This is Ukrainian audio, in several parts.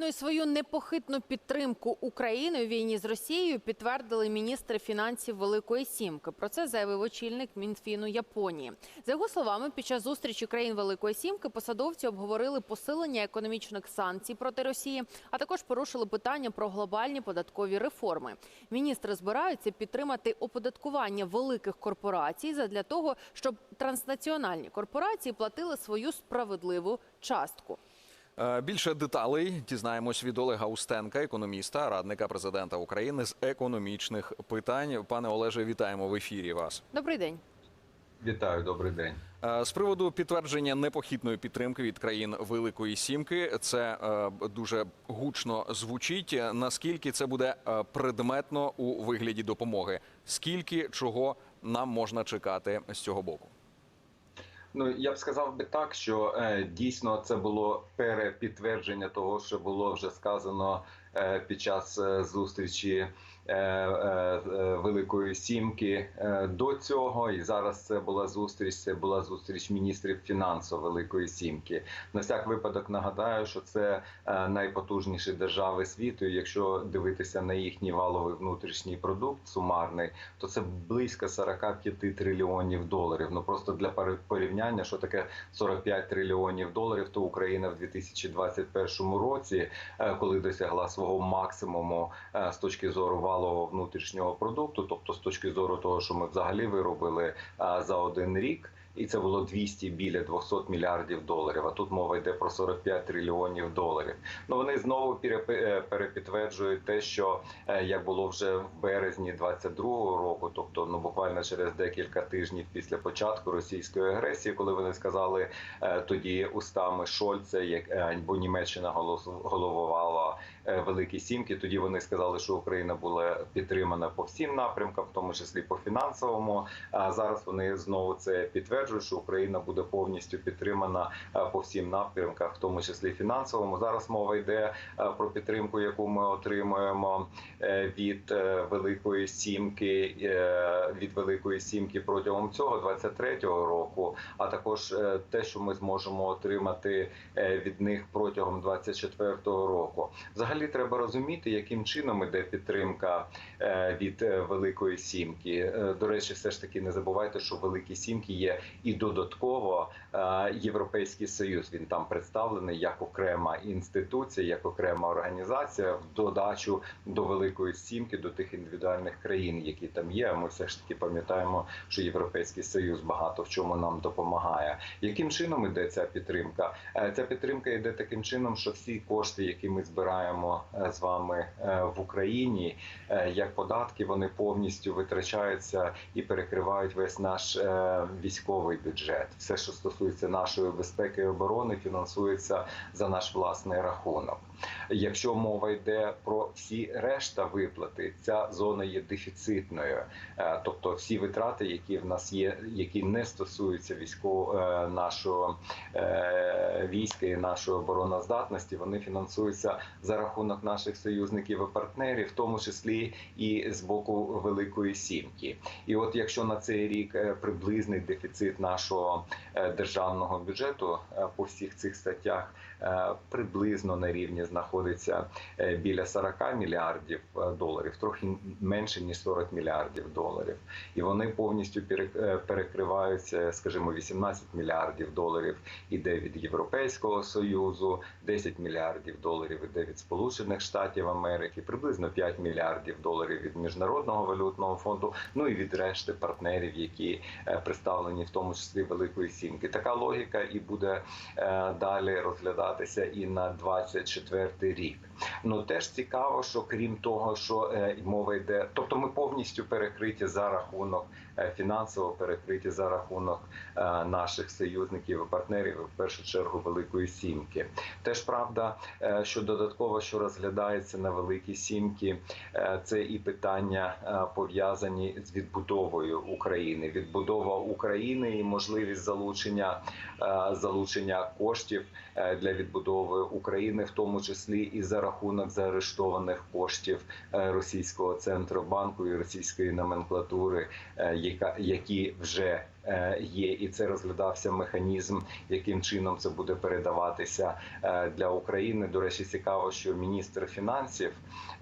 Ну і свою непохитну підтримку України у війні з Росією підтвердили міністри фінансів Великої Сімки. Про це заявив очільник Мінфіну Японії. За його словами, під час зустрічі країн Великої Сімки посадовці обговорили посилення економічних санкцій проти Росії, а також порушили питання про глобальні податкові реформи. Міністри збираються підтримати оподаткування великих корпорацій задля того, щоб транснаціональні корпорації платили свою справедливу частку. Е, Більше деталей дізнаємось від Олега Устенка, економіста, радника президента України з економічних питань. Пане Олеже, вітаємо в ефірі вас. Добрий день. Вітаю, добрий день. Е, З приводу підтвердження непохитної підтримки від країн Великої Сімки, це е, дуже гучно звучить. Наскільки це буде предметно у вигляді допомоги? Скільки чого нам можна чекати з цього боку? Ну я б сказав би так, що е, дійсно це було перепідтвердження того, що було вже сказано е, під час е, зустрічі Великої Сімки е, до цього. І зараз це була зустріч. Це була зустріч міністрів фінансів Великої Сімки. На всяк випадок нагадаю, що це е, найпотужніші держави світу. І Якщо дивитися на їхній валовий внутрішній продукт сумарний, то це близько 45 трильйонів доларів. Ну просто для порівняння, що таке 45 трильйонів доларів, то Україна в 2021 році, е, коли досягла свого максимуму е, з точки зору валового внутрішнього продукту, тобто з точки зору того, що ми взагалі виробили за один рік. І це було 200 біля 200 мільярдів доларів. А тут мова йде про 45 трильйонів доларів. Ну вони знову е, перепідтверджують те, що е, як було вже в березні 22-го року, тобто ну буквально через декілька тижнів після початку російської агресії, коли вони сказали е, тоді устами Шольца, як бо Німеччина головувала Великі Сімки. Тоді вони сказали, що Україна була підтримана по всім напрямкам, в тому числі по фінансовому. А зараз вони знову це підтверджують, що Україна буде повністю підтримана е, по всім напрямках, в тому числі фінансовому. Зараз мова йде е, про підтримку, яку ми отримуємо е, від Великої Сімки від Великої Сімки протягом цього 23-го року, а також те, що ми зможемо отримати від них протягом 24-го року. Взагалі треба розуміти, яким чином іде підтримка від Великої Сімки. До речі, все ж таки не забувайте, що Великі Сімки є і додатково е, Європейський Союз. Він там представлений як окрема інституція, як окрема організація в додачу до Великої Сімки, до тих індивідуальних країн, які там є. Ми все ж таки пам'ятаємо, що Європейський Союз багато в чому нам допомагає. Яким чином іде ця підтримка? Е, Ця підтримка йде таким чином, що всі кошти, які ми збираємо е, з вами в Україні, як податки, вони повністю витрачаються і перекривають весь наш е, військовий бюджет. Все, що стосується нашої безпеки і оборони, фінансується за наш власний рахунок. Якщо мова йде про всі решта виплати, ця зона є дефіцитною, Е, тобто всі витрати, які в нас є, які не стосуються військового е, нашого е, війська і нашої обороноздатності, вони фінансуються за рахунок наших союзників і партнерів, в тому числі і з боку Великої Сімки. І от якщо на цей рік приблизний дефіцит нашого е, державного бюджету е, по всіх цих статтях е, приблизно на рівні знаходиться біля 40 мільярдів доларів, трохи менше ніж 40 мільярдів доларів, і вони повністю перекриваються, скажімо, 18 мільярдів доларів іде від Європейського союзу, 10 мільярдів доларів іде від Сполучених Штатів Америки, приблизно 5 мільярдів доларів від міжнародного валютного фонду, ну і від решти партнерів, які представлені в тому числі Великої Сімки. Така логіка і буде е, далі розглядатися і на 24 рік. Ну теж цікаво, що крім того, що е, мова йде, тобто ми повністю перекриті за рахунок е, фінансово перекриті за рахунок наших союзників і партнерів, в першу чергу Великої Сімки. Теж правда, що додатково, що розглядається на Великій Сімки, це і питання пов'язані з відбудовою України. Відбудова України і можливість залучення е, залучення коштів е, для відбудови України, в тому числі і за рахунок заарештованих коштів російського центру банку і російської номенклатури, е, які вже е, є, і це розглядався механізм, яким чином це буде передаватися е, для України. До речі, цікаво, що міністр фінансів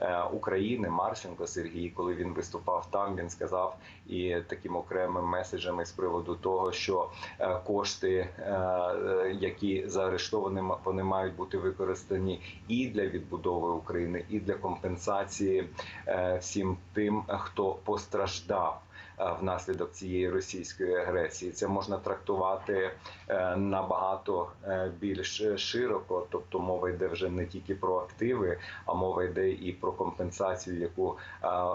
е, України Марченко Сергій, коли він виступав там, він сказав і таким окремим меседжем з приводу того, що е, кошти, е, е, які заарештовані, вони мають бути використані і для відбудови України, і для компенсації е, всім тим, хто постраждав. Е, Внаслідок цієї російської агресії це можна трактувати е, набагато е, більш широко, тобто мова йде вже не тільки про активи, а мова йде і про компенсацію, яку,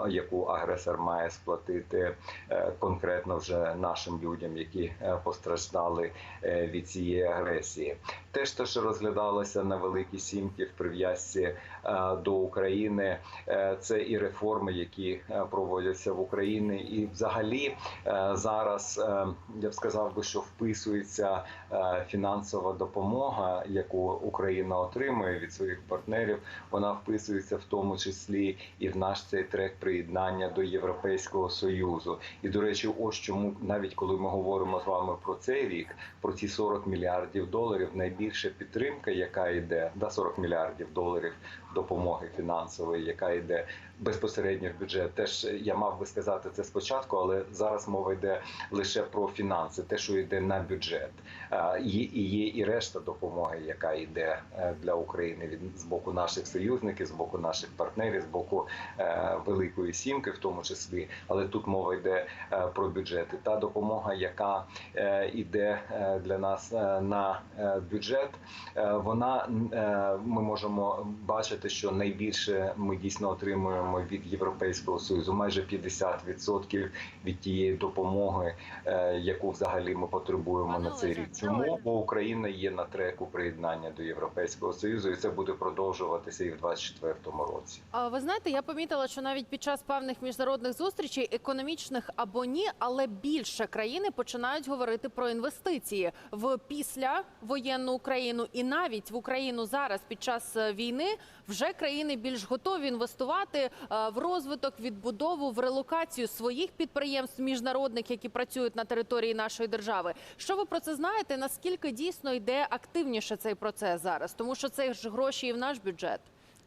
яку агресор має сплатити конкретно вже нашим людям, які постраждали від цієї агресії. Теж те, що розглядалося на великій сімки в прив'язці до України, це і реформи, які проводяться в Україні, і взагалі е, зараз е, я б сказав би, що вписується е, фінансова допомога, яку Україна отримує від своїх партнерів. Вона вписується в тому числі і в наш цей трек приєднання до Європейського союзу. І до речі, ось чому навіть коли ми говоримо з вами про цей рік, про ці 40 мільярдів доларів, найбільша підтримка, яка йде, да 40 мільярдів доларів допомоги фінансової, яка йде безпосередньо в бюджет. Теж я мав би сказати це спочатку, але зараз мова йде лише про фінанси, те, що йде на бюджет. І є і решта допомоги, яка йде е, для України від з боку наших союзників, з боку наших партнерів, з боку е, Великої Сімки, в тому числі. Але тут мова йде е, про бюджет. І та допомога, яка йде для нас на бюджет, вона ми можемо бачити, що найбільше ми дійсно отримуємо від Європейського союзу, майже 50% від тієї допомоги, е, яку взагалі ми потребуємо на цей рік. Чому бо Україна є на треку приєднання до Європейського союзу, і це буде продовжуватися і в 2024 році. А ви знаєте, я помітила, що навіть під час певних міжнародних зустрічей, економічних або ні, але більше країни починають говорити про інвестиції в післявоєнну Україну і навіть в Україну зараз під час е, війни вже країни більш готові інвестувати е, в розвиток, відбудову, в релокацію своїх підприємств міжнародних, які працюють на території нашої держави. Що ви про це знаєте? Наскільки дійсно йде активніше цей процес зараз? Тому що це ж гроші і в наш бюджет.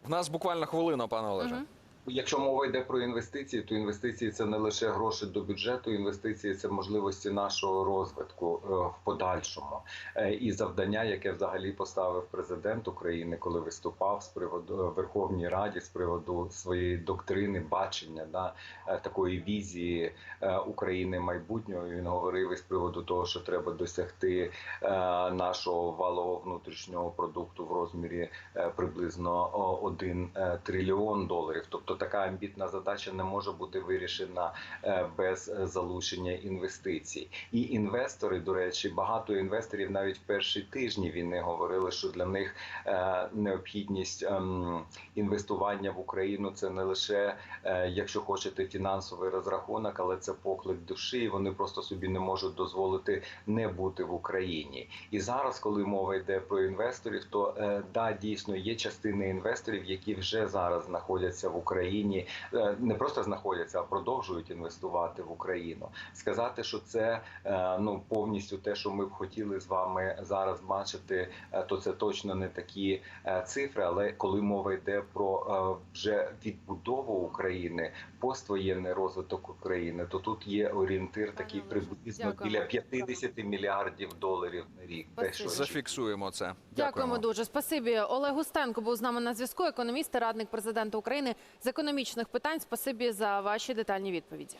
В нас буквально хвилина, пане Олеже. Мгм. Якщо мова йде про інвестиції, то інвестиції це не лише гроші до бюджету, інвестиції це можливості нашого розвитку е, в подальшому. Е, І завдання, яке взагалі поставив президент України, коли виступав з приводу е, Верховній Раді, з приводу своєї доктрини, бачення да, такої візії України майбутнього. Він говорив із приводу того, що треба досягти нашого валового внутрішнього продукту в розмірі приблизно 1 трильйон доларів. Тобто така амбітна задача не може бути вирішена е, без е, залучення інвестицій. І інвестори, до речі, багато інвесторів навіть в перші тижні війни говорили, що для них е, необхідність ем, інвестування в Україну це не лише, якщо хочете, фінансовий розрахунок, але це поклик душі. і Вони просто собі не можуть дозволити не бути в Україні. І зараз, коли мова йде про інвесторів, то да, дійсно є частини інвесторів, які вже зараз знаходяться в Україні, е, не просто знаходяться, а продовжують інвестувати в Україну. Сказати, що це е, ну повністю те, що ми б хотіли з вами зараз бачити, е, то це точно не такі цифри. Але коли мова йде про вже відбудову України, поствоєнний розвиток України, то тут є орієнтир такий приблизно дякуємо. біля 50 мільярдів доларів на рік. Те, що Зафіксуємо це. Дякуємо дуже. Спасибі. Олег Густенко був з нами на зв'язку. Економіст, радник президента України з економічних питань. Спасибі за ваші детальні відповіді.